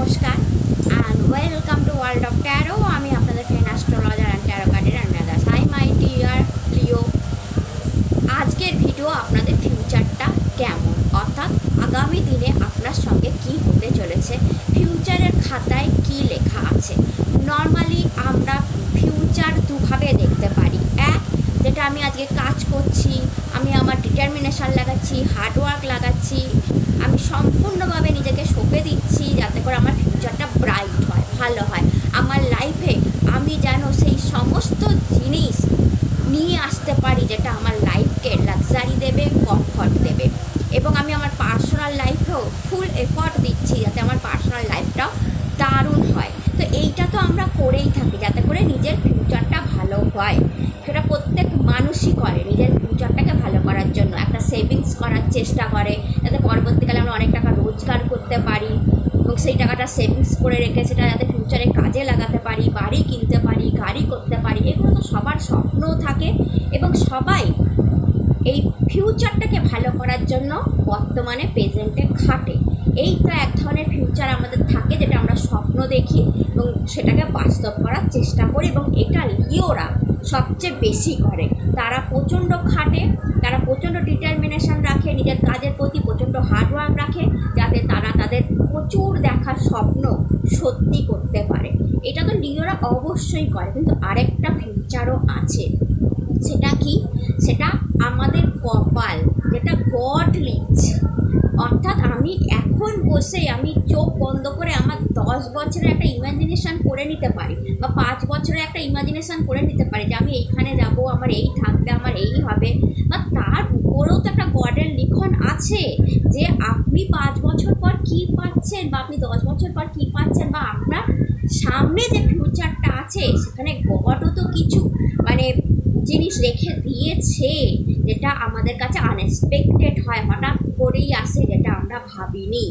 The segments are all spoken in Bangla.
নমস্কার and welcome to world of tarot আমি আপনাদের ফ্রেন্ড অ্যাস্ট্রোলজার অ্যান্ড ট্যারো কার্ডের Annadas hi my dear Leo আজকের ভিডিও আপনাদের ফিউচারটা কেমন? অর্থাৎ আগামী দিনে আপনার সঙ্গে কি হতে চলেছে? ফিউচারের খাতায় কি লেখা আছে? নর্মালি আমরা ফিউচার দুভাবে দেখতে পারি। এক, যেটা আমি আজকে কাজ করছি, আমি আমার ডিটারমিনেশন লাগাচ্ছি হার্ডওয়ার্ক লাগাচ্ছি আমি সম্পূর্ণভাবে নিজেকে সঁপে দিচ্ছি যাতে করে আমার ফিউচারটা ব্রাইট হয়, ভালো হয়। আমার লাইফে আমি যেন সেই সমস্ত জিনিস নিয়ে আসতে পারি যেটা আমার লাইফকে লাক্সারি দেবে কমফর্ট দেবে। এবং আমি আমার পার্সোনাল লাইফেও ফুল এফর্ট দিচ্ছি যাতে আমার পার্সোনাল লাইফটাও দারুণ হয়। তো এইটা তো আমরা করেই থাকি যাতে করে নিজের ফিউচারটা ভালো হয়। সেটা প্রত্যেক মানুষই করে, নিজের ফিউচারটাকে ভালো করার জন্য, একটা সেভিংস করার চেষ্টা করে, যাতে পরবর্তীকালে আমরা অনেক টাকা রোজগার করতে পারি এবং সেই টাকাটা সেভিংস করে রেখে সেটা যাতে ফিউচারে কাজে লাগাতে পারি, বাড়ি কিনতে পারি, গাড়ি করতে পারি, এগুলো তো সবার স্বপ্নও থাকে এবং সবাই এই ফিউচারটাকে ভালো করার জন্য বর্তমানে প্রেজেন্টে খাটে। এই তো এক ধরনের ফিউচার আমাদের থাকে যেটা আমরা স্বপ্ন দেখি এবং সেটাকে বাস্তব করার চেষ্টা করি এবং এটা লিওরা সবচেয়ে বেশি করে। তারা প্রচণ্ড খাটে, তারা প্রচণ্ড ডিটারমিনেশন রাখে, নিজের কাজের প্রতি প্রচণ্ড হার্ডওয়ার্ক রাখে, যাতে তারা তাদের প্রচুর দেখার স্বপ্ন সত্যি করতে পারে। এটা তো লিওরা অবশ্যই করে, কিন্তু আরেকটা ফিউচারও আছে। সেটা কি? সেটা আমাদের কপাল, যেটা গড লিখছে অর্থাৎ আমি এখন বসে আমি চোখ বন্ধ করে আমার দশ বছরের একটা ইমাজিনেশন করে নিতে পারি বা পাঁচ বছরের একটা ইমাজিনেশন করে নিতে পারি যে আমি এইখানে যাব, আমার এই থাকবে, আমার এই হবে। বা তার উপরেও তো একটা গডের লিখন আছে যে আপনি পাঁচ বছর পর কী পাচ্ছেন বা আপনি দশ বছর পর কী পাচ্ছেন বা আপনার সামনে যে ফিউচারটা আছে, সেখানে গডও তো কিছু। মানে জিনিস রেখে দিয়েছে, যেটা আমাদের কাছে আনএক্সপেক্টেড হয়, হঠাৎ করেই আসে, যেটা আমরা ভাবিনি।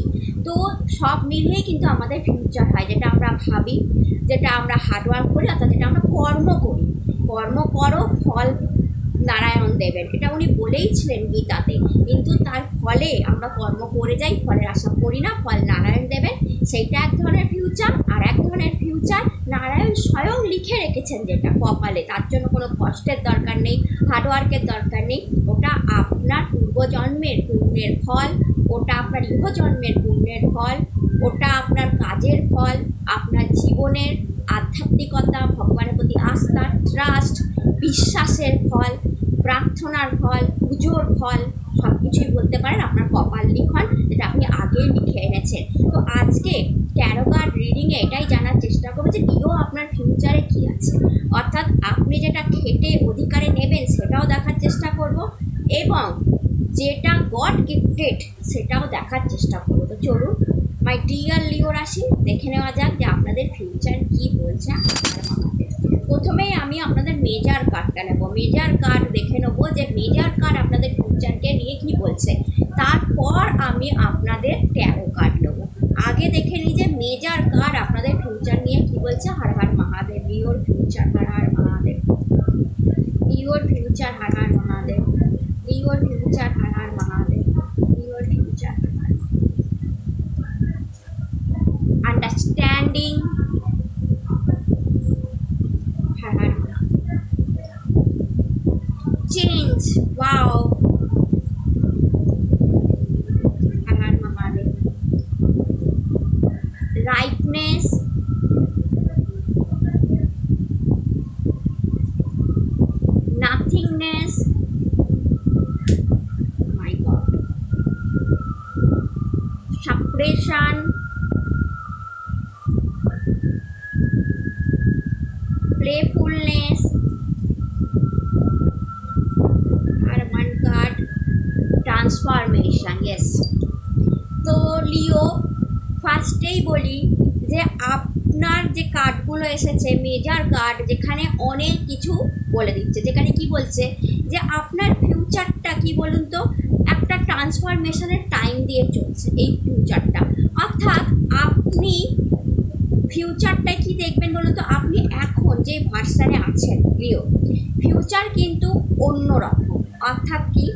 তো সব মিলিয়ে কিন্তু আমাদের ফিউচার হয়, যেটা আমরা ভাবি, যেটা আমরা হার্ডওয়ার্ক করি, অর্থাৎ যেটা আমরা কর্ম করি। কর্ম করো, ফল নারায়ণ দেবেন এটা উনি বলেইছিলেন গীতাতে। কিন্তু তার ফলে আমরা কর্ম করে যাই, ফলের আশা করি না, ফল নারায়ণ দেবেন সেইটা এক ধরনের ফিউচার আর এক ধরনের ফিউচার নারায়ণ স্বয়ং লিখে রেখেছেন যেটা কপালে। তার জন্য কোনো কষ্টের দরকার নেই হার্ডওয়ার্কের দরকার নেই। ওটা আপনার পূর্বজন্মের পুণ্যের ফল, ওটা আপনার ইহজন্মের পুণ্যের ফল, ওটা আপনার কাজের ফল, আপনার জীবনের আধ্যাত্মিকতা, ভগবানের প্রতি আস্থা ট্রাস্ট বিশ্বাসের ফল, প্রার্থনার ফল, পুজোর ফল সব কিছুই বলতে পারেন আপনার কপাল লিখন যেটা আপনি আগেই লিখে এনেছেন। তো আজকে ট্যারো রিডিংয়ে এটাই জানার চেষ্টা করব যে ডিও আপনার ফিউচারে কী আছে। অর্থাৎ আপনি যেটা খেটে অধিকারে নেবেন সেটাও দেখার চেষ্টা করব এবং যেটা গড গিফটেড সেটাও দেখার চেষ্টা করব। তো চলুন মাই ডিয়ার লিও রাশি, দেখে নেওয়া যাক যে আপনাদের ফিউচার কী বলছে। আমাদের প্রথমেই আমি আপনাদের মেজার কার্ডটা নেব। মেজার কার্ড দেখে নেব যে মেজার কার্ড আপনাদের ফিউচারকে নিয়ে কি বলছে। তারপর আমি আপনাদের ট্যারো কার্ড নেব। আগে দেখে নিই যে মেজার কার্ড আপনাদের ফিউচার নিয়ে কি বলছে? Har Har Mahadev your future Har Har Mahadev. Your future Har Har Mahadev লিওর ফিউচার হার হার মহাদেব লিওর future Har Har understanding Har Har change wow Har Har Mahadev rightness nothingness my god suppression playfulness. আর one card. Transformation, yes. তো লিও ফার্স্টেই বলি যে আপনার যে কার্ডগুলো এসেছে মেজার কার্ড যেখানে অনেক কিছু বলে দিচ্ছে। যেখানে কি বলছে? যে আপনার ফিউচারটা কি বলুন তো? ট্রান্সফরমেশনের টাইম দিয়ে চলছে এই ফিউচারটা অর্থাৎ আপনি ফিউচারটা কি দেখবেন বলুন তো? আপনি এখন যে ভার্সানে আছেন লিও ফিউচার কিন্তু অন্যরকম। অর্থাৎ কি?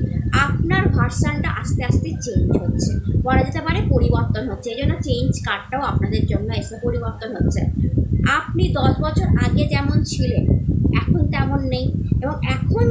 আপনার ভার্সানটা আস্তে আস্তে চেঞ্জ হচ্ছে। বলা যেতে পারে পরিবর্তন হচ্ছে। এই জন্য চেঞ্জ কার্ডটাও আপনাদের জন্য এসে পরিবর্তন হচ্ছে। আপনি দশ বছর আগে যেমন ছিলেন, এখন তেমন নেই। এবং এখন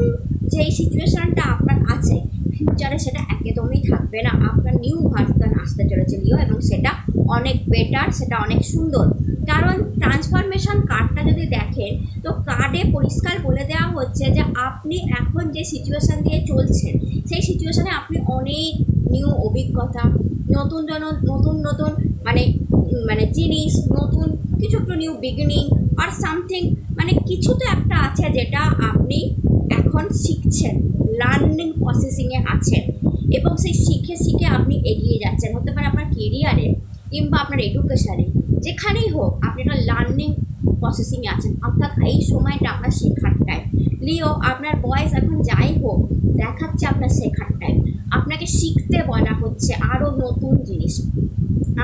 যেই সিচুয়েশানটা আপনার আছে ফিউচারে সেটা একদমই থাকবে না। আপনার নিউ ভার্সন আসতে চলেছে লিও এবং সেটা অনেক বেটার সেটা অনেক সুন্দর। কারণ ট্রান্সফরমেশন কার্ডটা যদি দেখেন, তো কার্ডে পরিষ্কার বলে দেওয়া হচ্ছে যে আপনি এখন যে সিচুয়েশান দিয়ে চলছেন, সেই সিচুয়েশানে আপনি অনেক নিউ অভিজ্ঞতা, নতুন জন, নতুন নতুন মানে মানে জিনিস, নতুন কিছু একটু নিউ বিগিনিং আর সামথিং মানে কিছু তো একটা আছে যেটা আপনি এখন শিখছেন লার্নিং প্রসেসিংয়ে আছেন এবং সেই শিখে শিখে আপনি এগিয়ে যাচ্ছেন, হতে পারে আপনার কেরিয়ারে কিংবা আপনার এডুকেশানে যেখানেই হোক আপনি একটা লার্নিং প্রসেসিংয়ে আছেন, অর্থাৎ এই সময়টা আপনার শেখার টাইম লিও আপনার বয়স এখন যাই হোক, দেখাচ্ছে আপনার শেখার টাইম আপনাকে শিখতে বলা হচ্ছে আরও নতুন জিনিস।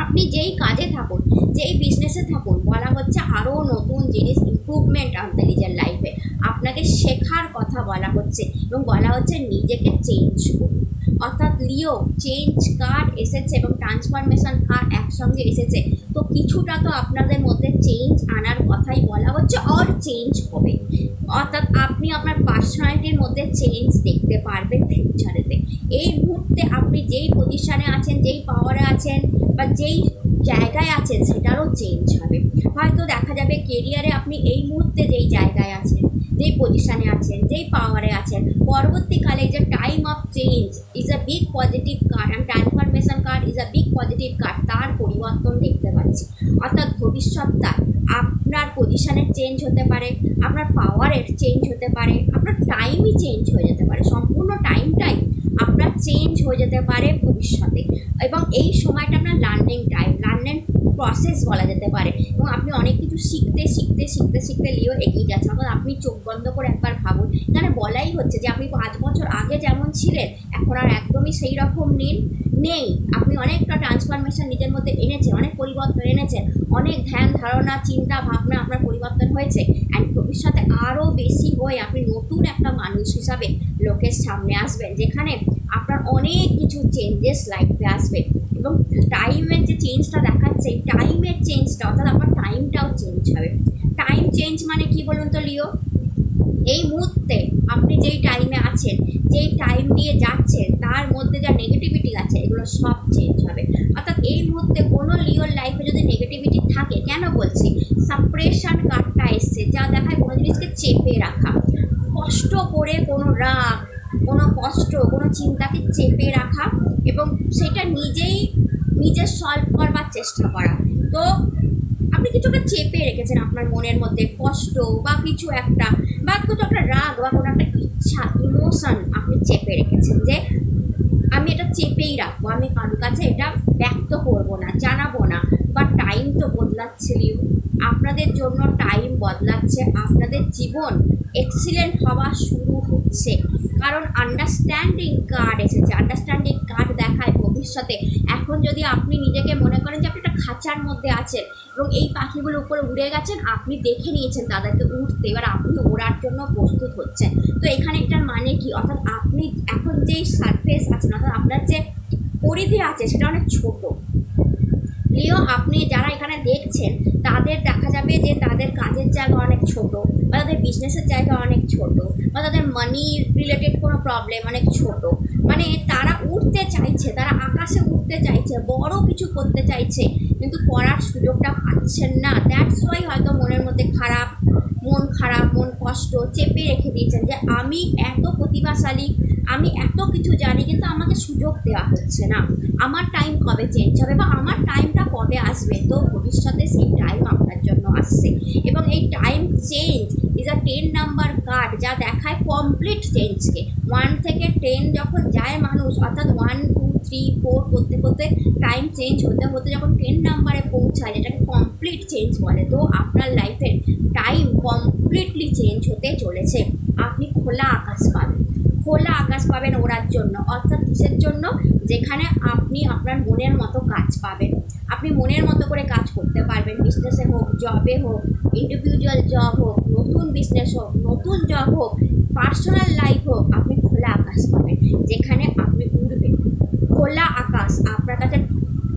আপনি যেই কাজে থাকুন, যেই বিজনেসে থাকুন, বলা হচ্ছে আরও নতুন জিনিস ইম্প্রুভমেন্ট আনতে নিজের লাইফে আপনাকে শেখার কথা বলা হচ্ছে এবং বলা হচ্ছে নিজেকে চেঞ্জ করুন। অর্থাৎ লিও চেঞ্জ কার্ড এসেছে এবং ট্রান্সফরমেশন কার্ড একসঙ্গে এসেছে। তো কিছুটা তো আপনাদের মধ্যে চেঞ্জ আনার কথাই বলা হচ্ছে অর চেঞ্জ হবে। অর্থাৎ আপনি আপনার পার্সোনালিটির মধ্যে চেঞ্জ দেখতে পারবেন ফিউচারেতে এই মুহূর্তে আপনি যেই পজিশানে আছেন, যেই পাওয়ারে আছেন বা যেই জায়গায় আছেন সেটারও চেঞ্জ হবে। হয়তো দেখা যাবে কেরিয়ারে আপনি এই মুহূর্তে যেই জায়গায় আছেন, যেই পজিশানে আছেন, যেই পাওয়ারে আছেন, পরবর্তীকালে যে time of change is a big positive card and transformation card is a big positive card তার পরিবর্তন দেখতে পাচ্ছি। অর্থাৎ ভবিষ্যৎটা আপনার পজিশানের চেঞ্জ হতে পারে, আপনার পাওয়ারের চেঞ্জ হতে পারে, আপনার টাইমই চেঞ্জ হয়ে যেতে পারে। সম্পূর্ণ টাইমটাই আপনার চেঞ্জ হয়ে যেতে পারে ভবিষ্যতে। এবং এই সময়টা আমরা লার্নিং টাইম প্রসেস বলা যেতে পারে। এবং আপনি অনেক কিছু শিখতে শিখতে শিখতে শিখতে লিও এগিয়ে যাচ্ছেন অর্থাৎ আপনি চোখ বন্ধ করে একবার ভাবুন। এখানে বলাই হচ্ছে যে, আপনি পাঁচ বছর আগে যেমন ছিলেন, এখন আর একদমই সেই রকম নিন নেই। আপনি অনেকটা ট্রান্সফরমেশন নিজের মধ্যে এনেছেন, অনেক পরিবর্তন এনেছেন। অনেক ধ্যান, ধারণা, চিন্তা, ভাবনা আপনার পরিবর্তন হয়েছে। অ্যান্ড ভবিষ্যতে আরও বেশি হয়ে আপনি নতুন একটা মানুষ হিসাবে লোকের সামনে আসবেন, যেখানে আপনার অনেক কিছু চেঞ্জেস লাইফে আসবে। এবং টাইমের যে চেঞ্জটা দেখাচ্ছে টাইমের চেঞ্জটা অর্থাৎ আপনার টাইমটাও চেঞ্জ হবে। টাইম চেঞ্জ মানে কি বলুন তো, লিও? এই মুহূর্তে আপনি যেই টাইমে আছেন, যেই টাইম দিয়ে যাচ্ছেন, তার মধ্যে যা নেগেটিভিটি আছে, এগুলো সব চেঞ্জ হবে। অর্থাৎ এই মুহূর্তে কোনো লিওর লাইফে যদি নেগেটিভিটি থাকে, কেন বলছি? সাপ্রেশন কার্ডটা এসছে, যা দেখায় কোনো জিনিসকে চেপে রাখা। কষ্ট করে কোনো রাগ কোনো কষ্ট, কোনো চিন্তাকে চেপে রাখা এবং সেটা নিজেই নিজে সলভ করবার চেষ্টা করা। তো আপনি কিছু একটা চেপে রেখেছেন আপনার মনের মধ্যে কষ্ট বা কিছু একটা বা কিছু একটা রাগ বা কোনো একটা ইচ্ছা ইমোশন আপনি চেপে রেখেছেন যে, আমি এটা চেপেই রাখব, আমি কারোর কাছে এটা ব্যক্ত করব না, জানাব না বা টাইম তো বদলাচ্ছে আপনাদের জন্য টাইম বদলাচ্ছে, আপনাদের জীবন এক্সিলেন্ট হওয়া শুরু হচ্ছে। কারণ আন্ডারস্ট্যান্ডিং কার্ড এসেছে। আন্ডারস্ট্যান্ডিং কার্ড দেখায় ভবিষ্যতে। এখন যদি আপনি নিজেকে মনে করেন যে আপনি একটা খাঁচার মধ্যে আছেন এবং এই পাখিগুলো উপরে উড়ে গেছেন, আপনি দেখে নিয়েছেন তাদেরকে উঠতে এবার আপনি ওড়ার জন্য প্রস্তুত হচ্ছেন। তো এখানে এটার মানে কি? অর্থাৎ আপনি এখন যেই সারফেস আছেন, অর্থাৎ আপনার যে পরিধি আছে, সেটা অনেক ছোট। লিও আপনি যারা এখানে দেখছেন, তাদের দেখা যাবে যে তাদের কাজের জায়গা অনেক ছোট বা তাদের বিজনেসের জায়গা অনেক ছোট বা তাদের মানি রিলেটেড কোনো প্রবলেম অনেক ছোট। মানে তারা উঠতে চাইছে, তারা আকাশে উঠতে চাইছে, বড় কিছু করতে চাইছে, কিন্তু করার সুযোগটা পাচ্ছেন না। দ্যাটস ওয়াই হয়তো মনের মধ্যে খারাপ কষ্ট চেপে রেখে দিয়েছেন যে আমি এত প্রতিভাশালী, আমি এত কিছু জানি কিন্তু আমাকে সুযোগ দেওয়া হচ্ছে না। আমার টাইম কবে চেঞ্জ হবে বা আমার টাইমটা কবে আসবে? তো ভবিষ্যতে সেই টাইম আপনার জন্য আসছে এবং এই time change is a ten number card যা দেখায় কমপ্লিট চেঞ্জকে ওয়ান থেকে টেন যখন যায় মানুষ, অর্থাৎ ওয়ান টু থ্রি ফোর করতে করতে টাইম চেঞ্জ হতে হতে যখন টেন নাম্বারে পৌঁছায়, যেটাকে কমপ্লিট চেঞ্জ বলে, তো আপনার লাইফের টাইম কমপ্লিটলি চেঞ্জ হতে চলেছে। আপনি খোলা আকাশ পাবেন। খোলা আকাশ পাবেন ওড়ার জন্য, অর্থাৎ কিসের জন্য? যেখানে আপনি আপনার মনের মতো কাজ পাবেন। আপনি মনের মতো করে কাজ করতে পারবেন। বিজনেসে হোক জবে হোক ইন্ডিভিজুয়াল জব হোক, নতুন বিজনেস হোক, নতুন জব হোক পার্সোনাল লাইফ হোক, আপনি খোলা আকাশ পাবেন। যেখানে খোলা আকাশ, আপনার কাছে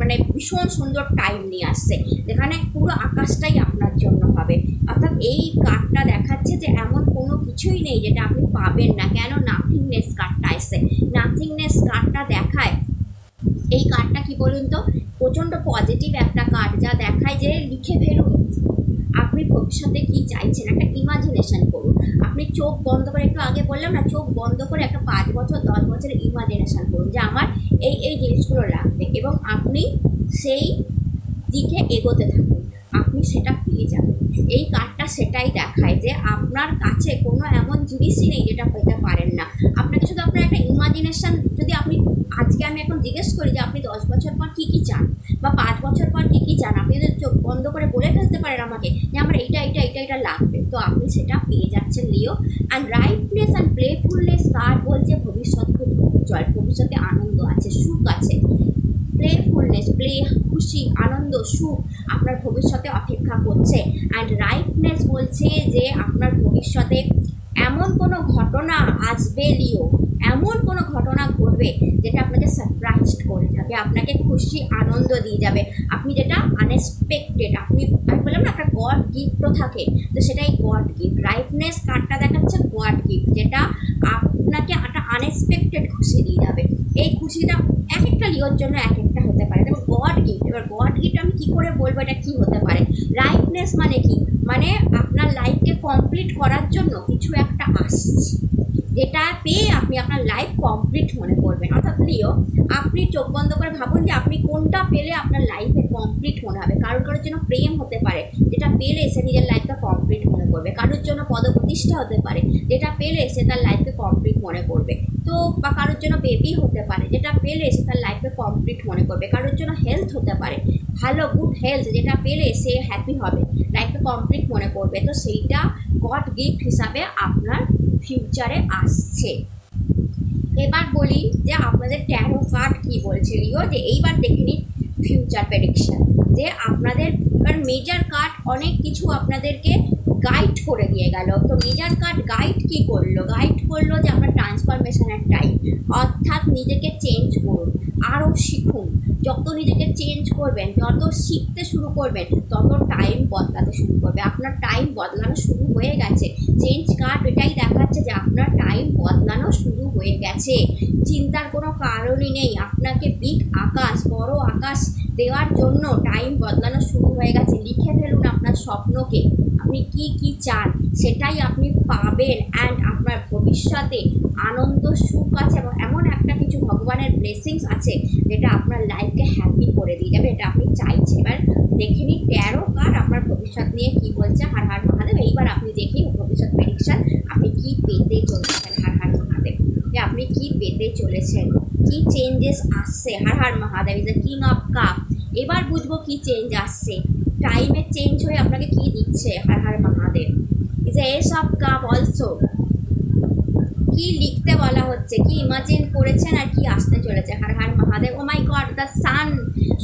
মানে ভীষণ সুন্দর টাইম নিয়ে আসছে। যেখানে পুরো আকাশটাই আপনার জন্য হবে। অর্থাৎ এই কার্ডটা দেখাচ্ছে যে এমন কোনো কিছুই নেই যেটা আপনি পাবেন না। কেন? নাথিংনেস কার্ডটা এসছে। নাথিংনেস কার্ডটা দেখায়, এই কার্ডটা কি বলুন তো? প্রচণ্ড পজিটিভ একটা কার্ড যা দেখায় যে লিখে ফেলুন। আপনি ভবিষ্যতে কি চাইছেন? একটা ইমাজিনেশন করুন। আপনি চোখ বন্ধ করে, একটু আগে বললাম না, চোখ বন্ধ করে একটা পাঁচ বছর, দশ বছরের ইমাজিনেশন করুন যে আমার এই এই জিনিসগুলো লাগবে এবং আপনি সেই দিকে এগোতে থাকুন। আপনি সেটা পেয়ে যাবেন। এই কার্ডটা সেটাই দেখায় যে আপনার কাছে কোনো এমন জিনিসই নেই যেটা পেতে পারেন না। আপনাকে শুধু আপনার একটা ইমাজিনেশন যদি আপনি, আজকে আমি এখন জিজ্ঞেস করি যে আপনি দশ বছর পর কী কী চান? বা পাঁচ বছর পর কী কী চান? আপনি যদি চোখ বন্ধ করে বলে ফেলতে পারেন আমাকে যে আমার এইটা এইটা এইটা এটা লাগবে। তো আপনি সেটা পেয়ে যাচ্ছেন, Leo. And rightness and playfulness card বলছে ভবিষ্যৎ খুব উজ্জ্বল, ভবিষ্যতে আনন্দ আছে, সুখ আছে। প্লেফুলনেস প্লে খুশি, আনন্দ, সুখ আপনার ভবিষ্যতে অপেক্ষা করছে। অ্যান্ড রাইটনেস বলছে যে আপনার ভবিষ্যতে এমন কোনো ঘটনা আসবে, লিও? এমন কোনো ঘটনা ঘটবে যেটা আপনাকে সারপ্রাইজ করে যাবে, আপনাকে খুশি, আনন্দ দিয়ে যাবে। আপনি যেটা আনএক্সপেক্টেড আপনি, আমি বললাম না একটা গড গিফটও থাকে, তো সেটাই গড গিফট রাইটনেস কার্ডটা দেখাচ্ছে গড গিফট যেটা আপনাকে একটা আনএক্সপেক্টেড খুশি দিয়ে যাবে। এই খুশিটা এক একটা লিওর জন্য এক একটা হতে পারে। যেমন গড গিফট এবার গড গিফট আমি কী করে বলব, এটা কী হতে পারে? রাইটনেস মানে কি? মানে আপনার লাইফকে কমপ্লিট করার জন্য কিছু একটা আসছে যেটা পেয়ে আপনি আপনার লাইফ কমপ্লিট মনে করবেন। অর্থাৎ লিও আপনি চোখ বন্ধ করে ভাবুন যে আপনি কোনটা পেলে আপনার লাইফে কমপ্লিট মনে হবে। কারোর কারোর জন্য প্রেম হতে পারে, যেটা পেলে সে নিজের লাইফটা কমপ্লিট মনে করবে। কারোর জন্য পদপ্রতিষ্ঠা হতে পারে, যেটা পেলে সে তার লাইফকে কমপ্লিট মনে করবে। তো বা কারোর জন্য বেবি হতে পারে, যেটা পেলে সে তার লাইফে কমপ্লিট মনে করবে। কারোর জন্য হেলথ হতে পারে, ভালো গুড হেলথ যেটা পেলে সে হ্যাপি হবে লাইফে কমপ্লিট মনে করবে। তো সেইটা গড গিফট হিসাবে আপনার ফিউচারে আসছে। এবার বলি যে আপনাদের ট্যারো কার্ড কী বলছে, লিও? যে এইবার দেখে নিন ফিউচার প্রেডিকশান যে আপনাদের মেজার কার্ড অনেক কিছু আপনাদেরকে গাইড করে দিয়ে গেল। তো মেজার কার্ড গাইড কি করল? গাইড করল যে আপনার ট্রান্সফরমেশনের টাইম অর্থাৎ নিজেকে চেঞ্জ করুন, আরও শিখুন। যত নিজেকে চেঞ্জ করবেন, যত শিখতে শুরু করবেন, তত টাইম বদলাতে শুরু করবে। আপনার টাইম বদলানো শুরু হয়ে গেছে। চেঞ্জ কার্ড এটাই দেখাচ্ছে যে আপনার টাইম বদলানো শুরু হয়ে গেছে। চিন্তার কোনো কারণই নেই। আপনাকে বিগ আকাশ, বড় আকাশ দেওয়ার জন্য টাইম বদলানো শুরু হয়ে গেছে। লিখে ফেলুন আপনার স্বপ্নকে। আপনি কি কি চান সেটাই আপনি পাবেন অ্যান্ড আপনার ভবিষ্যতে আনন্দ, সুখ আছে এবং এমন একটা কিছু ভগবানের ব্লেসিংস আছে যেটা আপনার লাইফকে হ্যাপি করে দিয়ে যাবে এটা আপনি চাইছেন। এবার দেখে নিন তেরো কার্ড আপনার ভবিষ্যৎ নিয়ে কি বলছে? হার হার মহাদেব, এইবার আপনি দেখি ভবিষ্যৎ প্রেডিকশন আপনি কি পেতে চলেছেন? হার হার মহাদেব, যে আপনি কি পেতে চলেছেন? কি চেঞ্জেস আসছে? Har Har Mahadev is the king of cup এবার বুঝব কি চেঞ্জ আসছে। টাইমের চেঞ্জ হয়ে আপনাকে কি দিচ্ছে? Har Har Mahadev. Is ace of cup also কি লিখতে বলা হচ্ছে, কি ইমাজিন করেছেন আর কি আসতে চলেছে? Har Har Mahadev oh my god the sun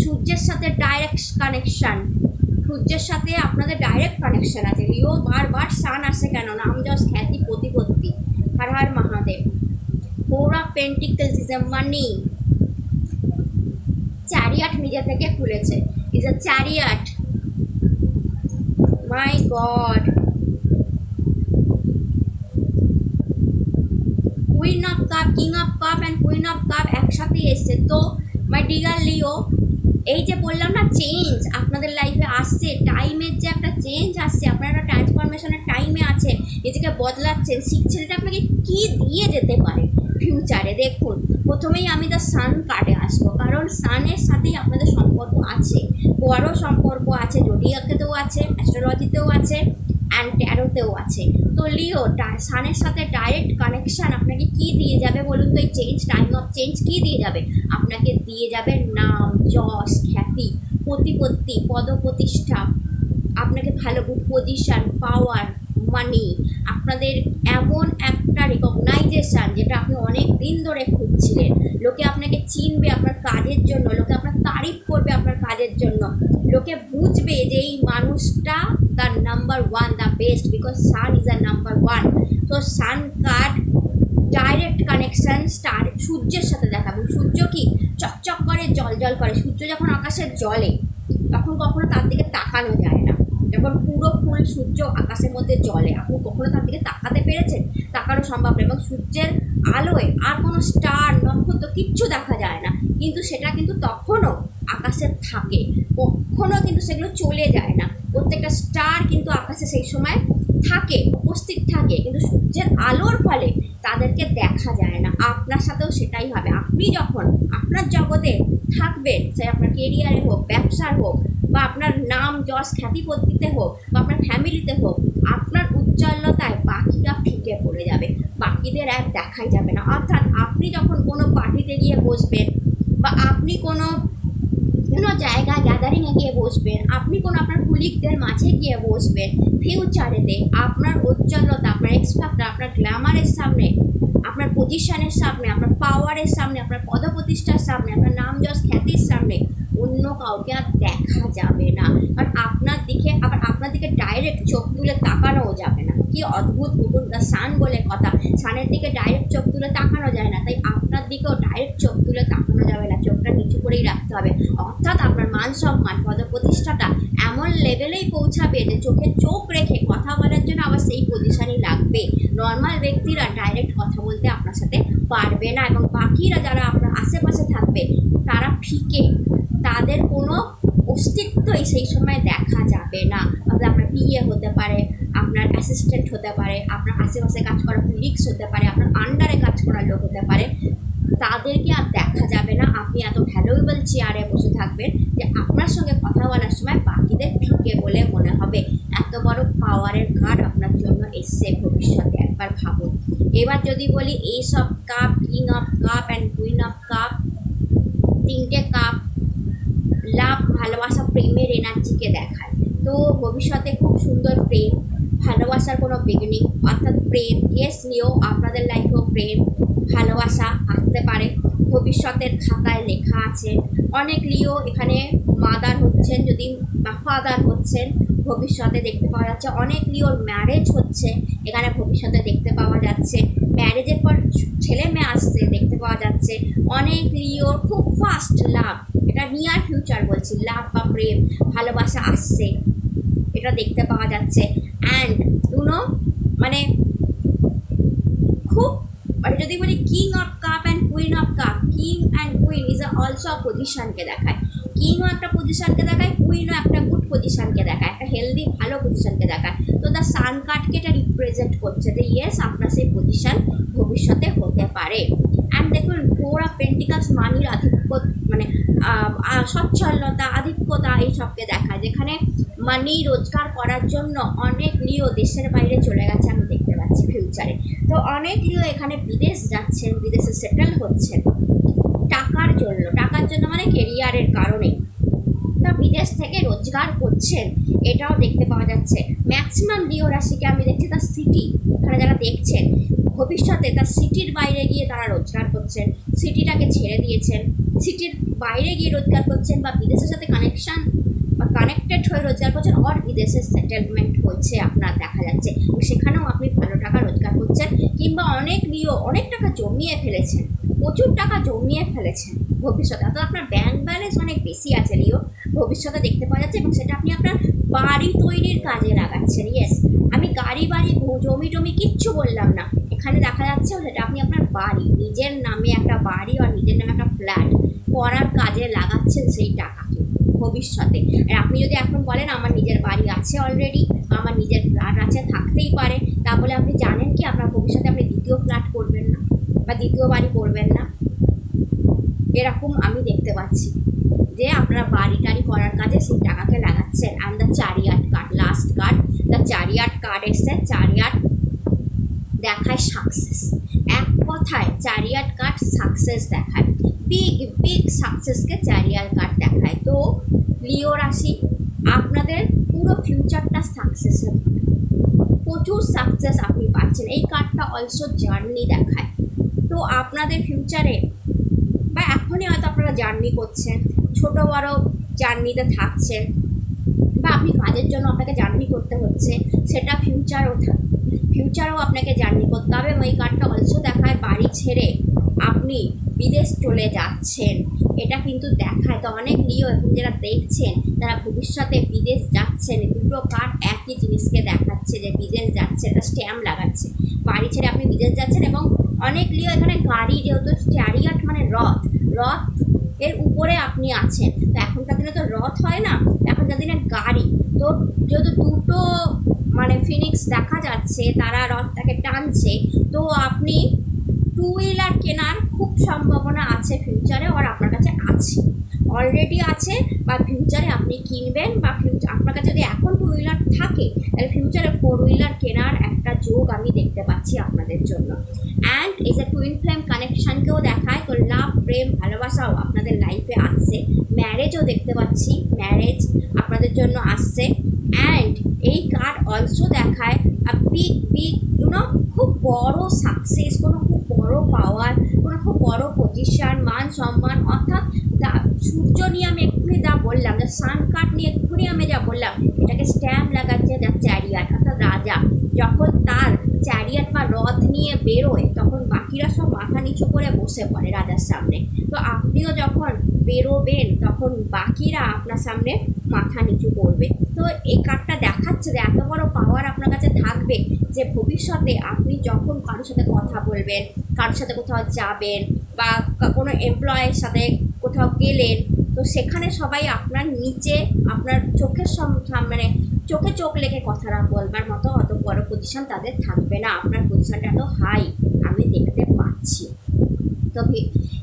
সূর্যের সাথে ডাইরেক্ট কানেকশন সূর্যের সাথে আপনাদের ডাইরেক্ট কানেকশন আছে। লিও, বারবার সান আসে কেন না? নাম যশ খ্যাতি প্রতিপত্তি। Har Har Mahadev. Four of pentacles is a money chariot নিজে থেকে খুলেছে। Is a chariot my god queen of cup king of cup and queen of cup একসাথে এসছে। তো মাই ডিগার লিও এই যে বললাম না চেঞ্জ আপনাদের লাইফে আসছে। টাইমের যে একটা চেঞ্জ আসছে, আপনারা একটা ট্রান্সফরমেশনের টাইমে আছেন, নিজেকে বদলাচ্ছেন। শিখছেন এটা আপনাকে কী দিয়ে যেতে পারে? ফিউচারে দেখুন, প্রথমেই আমি দ্য সান কার্ডে আসব, কারণ সানের সাথেই আপনাদের সম্পর্ক আছে। বড় সম্পর্ক আছে, জডিয়াকেতেও আছে অ্যাস্ট্রোলজিতেও আছে অ্যান্ড ট্যারোতেও আছে। তো লিও সানের সাথে ডাইরেক্ট কানেকশান আপনাকে কি দিয়ে যাবে বলুন তো? এই চেঞ্জ টাইম অফ চেঞ্জ কি দিয়ে যাবে? আপনাকে দিয়ে যাবে নাম, যশ, খ্যাতি, প্রতিপত্তি, পদপ্রতিষ্ঠা। আপনাকে ভালো গুড পজিশন পাওয়ার মানি আপনাদের এমন একটা রেকগনাইজেশন যেটা আপনি অনেক দিন ধরে খুঁজছিলেন। লোকে আপনাকে চিনবে আপনার কাজের জন্য, লোকে আপনার তারিফ করবে আপনার কাজের জন্য। লোকে বুঝবে যে এই মানুষটা তার number one the best because sun is a number one তো sun card direct connection star সূর্যের সাথে দেখাবেন সূর্য কি? চকচক করে জল জল করে। সূর্য যখন আকাশে জলে, তখন কখনো তার দিকে তাকানো যায় না। যখন পুরো ফুল সূর্য আকাশের মধ্যে জলে আপনি কখনো তার দিকে তাকাতে পেরেছেন? তাকানো সম্ভব না এবং সূর্যের আলোয় আর কোনো স্টার নক্ষত্র কিচ্ছু দেখা যায় না। কিন্তু সেটা কিন্তু তখনও আকাশে থাকে। কখনো কিন্তু সেগুলো চলে যায় না। প্রত্যেকটা স্টার কিন্তু আকাশে সেই সময় থাকে, উপস্থিত থাকে। কিন্তু সূর্যের আলোর ফলে তাদেরকে দেখা যায় না। আপনার সাথেও সেটাই হবে। আপনি যখন আপনার জগতে থাকবেন, সে আপনার কেরিয়ারে হোক, ব্যবসার হোক, বা আপনার নাম, যশ খ্যাতি পদ্ধতিতে হোক, বা আপনার ফ্যামিলিতে হোক, আপনার উজ্জ্বলতায় বাকিরা ফিকে পড়ে যাবে। বাকিদের এক দেখাই যাবে না। অর্থাৎ আপনি যখন কোনো পার্টিতে গিয়ে বসবেন, বা আপনি কোনো কোনো জায়গায় গ্যাদারিংয়ে গিয়ে বসবেন। আপনি কোনো আপনার কুলিকদের মাঝে গিয়ে বসবেন। ফিউচারেতে আপনার উজ্জ্বলতা আপনার এক্সপাক্টার আপনার গ্ল্যামারের সামনে, আপনার পজিশনের সামনে, আপনার পাওয়ারের সামনে, আপনার পদপ্রতিষ্ঠার সামনে, আপনার নাম যশ খ্যাতির সামনে অন্য কাউকে আর দেখা যাবে না। কারণ আপনার দিকে, আবার আপনার দিকে ডাইরেক্ট চোখ তুলে তাকানোও যাবে না। কি অদ্ভুত নতুন সান বলে কথা। সানের দিকে ডাইরেক্ট চোখ তুলে তাকানো যায় না, তাই আপনার দিকেও ডাইরেক্ট চোখ তুলে তাকানো যাবে না, চোখটা নিচু করেই রাখতে হবে। অর্থাৎ আপনার মান সম্মান, পদপ্রতিষ্ঠাটা এমন লেভেলেই পৌঁছাবে যে চোখে চোখ রেখে কথা বলার জন্য আবার সেই পজিশনই লাগবে। নর্মাল ব্যক্তিরা ডাইরেক্ট কথা বলতে আপনার সাথে পারবে না এবং বাকিরা যারা আপনার আশেপাশে থাকবে, তারা ফিকে। তাদের কোনো অস্তিত্বই সেই সময় দেখা যাবে না। আপনার বিয়ে হতে পারে আপনার অ্যাসিস্ট্যান্ট হতে পারে, আপনার আশেপাশে কাজ করা কুলিক্স হতে পারে, আপনার আন্ডারে কাজ করার লোক হতে পারে, তাদেরকে আর দেখা যাবে না। আপনি এত ভ্যালুয়েবল চেয়ারে বসে থাকবেন যে আপনার সঙ্গে কথা বলার সময় বাকিদের ফিকে বলে মনে হবে, এত বড় পাওয়ারের কার্ড আপনার জন্য এসছে ভবিষ্যতে, একবার ভাবুন। এবার যদি বলি, এই সব cup king of cup and queen of cup তিনটে কাপ লাভ ভালোবাসা, প্রেমের এনার্জিকে দেখায়। তো ভবিষ্যতে খুব সুন্দর প্রেম ভালোবাসার কোনো বিগিনিং অর্থাৎ প্রেম ইয়েস নিয়েও আপনাদের লাইফেও প্রেম, ভালোবাসা আসতে পারে। ভবিষ্যতের খাতায় লেখা আছে। অনেক লিও এখানে মাদার হচ্ছেন, যদি বা ফাদার হচ্ছেন, ভবিষ্যতে দেখতে পাওয়া যাচ্ছে। অনেক লিওর ম্যারেজ হচ্ছে, এখানে ভবিষ্যতে দেখতে পাওয়া যাচ্ছে। ম্যারেজের পর ছেলে মেয়ে আসছে, দেখতে পাওয়া যাচ্ছে। অনেক লিওর খুব ফাস্ট লাভ এটা নিয়ার ফিউচার বলছি লাভ বা প্রেম, ভালোবাসা আসছে। এটা দেখতে পাওয়া যাচ্ছে। অ্যান্ড দুনো মানে খুব মানে যদি বলি king of cup and queen of cup king and queen is also পজিশনকে দেখায়। কিংও একটা পজিশনকে দেখায়, কুইনও একটা গুড পজিশনকে দেখায়, একটা হেলদি ভালো পজিশনকে দেখায়। তো দ্য সান কার্ডকে এটা রিপ্রেজেন্ট করছে যে ইয়েস আপনার সেই পজিশন ভবিষ্যতে হতে পারে। অ্যান্ড দেখুন ফোর অফ পেন্টিকালস মানির আধিক্য মানে সচ্ছলতা আধিক্যতা এইসবকে দেখায়, যেখানে মানি রোজগার করার জন্য অনেক লিও দেশের বাইরে চলে গেছে, আমি দেখতে পাচ্ছি ফিউচারে তো অনেক লিও এখানে বিদেশ যাচ্ছেন, বিদেশে সেটেল হচ্ছেন। টাকার জন্য টাকার জন্য মানে কেরিয়ারের কারণে। তা বিদেশ থেকে রোজগার করছেন, এটাও দেখতে পাওয়া যাচ্ছে। ম্যাক্সিমাম লিও রাশিকে আমি দেখছি তার সিটি এখানে যারা দেখছেন, ভবিষ্যতে তার সিটির বাইরে গিয়ে তারা রোজগার করছেন সিটিটাকে ছেড়ে দিয়েছেন সিটির বাইরে গিয়ে রোজগার করছেন বা বিদেশের সাথে কানেকশন বা কানেক্টেড হয়ে রোজগার করছেন অর বিদেশে সেটেলমেন্ট হচ্ছে আপনার দেখা যাচ্ছে। সেখানেও আপনি ভালো টাকা রোজগার করছেন কিংবা অনেক লিও অনেক টাকা জমিয়ে ফেলেছেন। প্রচুর টাকা জমিয়ে ফেলেছেন ভবিষ্যতে। অর্থাৎ আপনার ব্যাংক ব্যালেন্স অনেক বেশি আছে, লিও। ভবিষ্যতে দেখতে পাওয়া যাচ্ছে এবং সেটা আপনি আপনার বাড়ি তৈরির কাজে লাগাচ্ছেন ইয়েস আমি গাড়ি বাড়ি জমি টমি কিচ্ছু বললাম না। এখানে দেখা যাচ্ছে সেটা আপনি আপনার বাড়ি, নিজের নামে একটা বাড়ি আর নিজের নামে একটা ফ্ল্যাট করার কাজে লাগাচ্ছেন সেই টাকাকে ভবিষ্যতে। আর আপনি যদি এখন বলেন, আমার নিজের বাড়ি আছে অলরেডি আমার নিজের ফ্ল্যাট আছে, থাকতেই পারে তাহলে আপনি জানেন কি আপনার ভবিষ্যতে আপনি দ্বিতীয় ফ্ল্যাট করবেন না? বা দ্বিতীয় বাড়ি করবেন না। এরকম আমি দেখতে পাচ্ছি যে আপনারা বাড়ি টাড়ি করার কাজে সেই টাকাকে লাগাচ্ছেন। And the chariot card last card the chariot card এসছে চারিয়াট দেখায় সাকসেস এক কথায় চারিয়াট কার্ড সাকসেস দেখায়। বিগ বিগ সাকসেসকে চারিয়াট কার্ড দেখায়। তো লিও রাশি, আপনাদের পুরো ফিউচারটা সাকসেসের প্রচুর সাকসেস আপনি পাচ্ছেন। এই কার্ডটা অলসো জার্নি দেখায়। তো আপনাদের ফিউচারে বা এখনই হয়তো আপনারা জার্নি করছেন, ছোট বড় জার্নিতে থাকছেন বা আপনি কাজের জন্য আপনাকে জার্নি করতে হচ্ছে, সেটা ফিউচারও ফিউচারেও আপনাকে জার্নি করতে হবে এবং এই কার্ডটা অলসো দেখায় বাড়ি ছেড়ে আপনি বিদেশ চলে যাচ্ছেন। এটা কিন্তু দেখায়। তো অনেক লিও এখন যারা দেখছেন, তারা ভবিষ্যতে বিদেশ যাচ্ছেন দুটো কার্ড একই জিনিসকে দেখাচ্ছে যে বিদেশ যাচ্ছে এটা স্ট্যাম্প লাগাচ্ছে। বাড়ি ছেড়ে আপনি বিদেশ যাচ্ছেন এবং অনেক লিও এখানে গাড়ি যেহেতু চ্যারিয়াট মানে রথ রথ এর উপরে আপনি আছেন। তো এখনকার দিনে তো রথ হয় না, এখনকার দিনে গাড়ি। তো যেহেতু দুটো মানে ফিনিক্স দেখা যাচ্ছে, তারা রথটাকে টানছে, তো আপনি টু হুইলার কেনার খুব সম্ভাবনা আছে ফিউচারে ওর আপনার কাছে আছে। অলরেডি আছে, বা ফিউচারে আপনি কিনবেন, বা ফিউচার আপনার কাছে যদি এখন টু হুইলার থাকে, তাহলে ফিউচারে ফোর হুইলার কেনার একটা যোগ আমি দেখতে পাচ্ছি আপনাদের জন্য। অ্যান্ড এই যে টুইন ফ্লেম কানেকশানকেও দেখায়, তো লাভ প্রেম, ভালোবাসাও আপনাদের লাইফে আসছে। ম্যারেজও দেখতে পাচ্ছি ম্যারেজ আপনাদের জন্য আসছে। অ্যান্ড এই কার্ড অলসো দেখায় বিগ বিগ ইউনো খুব বড় সাকসেস কোনো খুব বড় পাওয়ার কোনো খুব বড় পজিশন মান, সম্মান, অর্থাৎ সূর্য নিয়ে আমি এক্ষুনি যা বললাম, যে সান কার্ড নিয়ে এক্ষুনি আমি যা বললাম, এটাকে স্ট্যাম্প লাগাচ্ছে যা চ্যারিয়াট অর্থাৎ রাজা। যখন তার চ্যারিয়াট বা রথ নিয়ে বেরোয়, তখন বাকিরা সব মাথা নিচু করে বসে পড়ে রাজার সামনে। তো আপনিও যখন বেরোবেন, তখন বাকিরা আপনার সামনে মাথা নিচু করবে। তো এই কার্ডটা দেখাচ্ছে যে এত বড় পাওয়ার আপনার কাছে থাকবে যে ভবিষ্যতে আপনি যখন কারোর সাথে কথা বলবেন, কারোর সাথে কোথাও যাবেন বা কোনো এমপ্লয়ের সাথে কোথাও গেলেন, তো সেখানে সবাই আপনার নিচে, আপনার চোখের সাম- সাম- মানে চোখে চোখ লেগে কথাটা বলবার মতো অত বড় পজিশন তাদের থাকবে না। আপনার পজিশনটা এত হাই আমি দেখতে পাচ্ছি। তো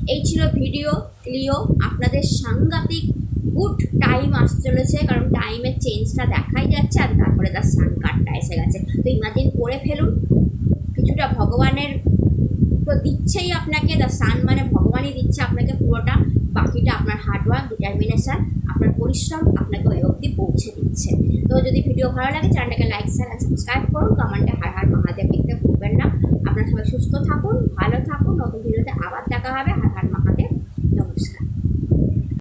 এই ছিল ভিডিও লিও আপনাদের সাংঘাতিক গুড টাইম আসতে চলেছে, কারণ টাইমের চেঞ্জটা দেখাই যাচ্ছে আর তারপরে তার সান কার্ডটা এসে গেছে। তো ইমাজিন করে ফেলুন, কিছুটা ভগবানের তো দিচ্ছেই আপনাকে দ্য সান মানে ভগবানই দিচ্ছে আপনাকে পুরোটা। বাকিটা আপনার হার্ডওয়ার্ক ডিটারমিনেশন আপনার পরিশ্রম আপনাকে ওই অবধি পৌঁছে দিচ্ছে। তো যদি ভিডিও ভালো লাগে চ্যানেলটাকে লাইক শেয়ার আর সাবস্ক্রাইব করুন। কমেন্টে হার হার মহাদেব লিখতে ভুলবেন না। আপনারা সবাই সুস্থ থাকুন, ভালো থাকুন। নতুন ভিডিওতে আবার দেখা হবে। হার হার মহাদেব। নমস্কার।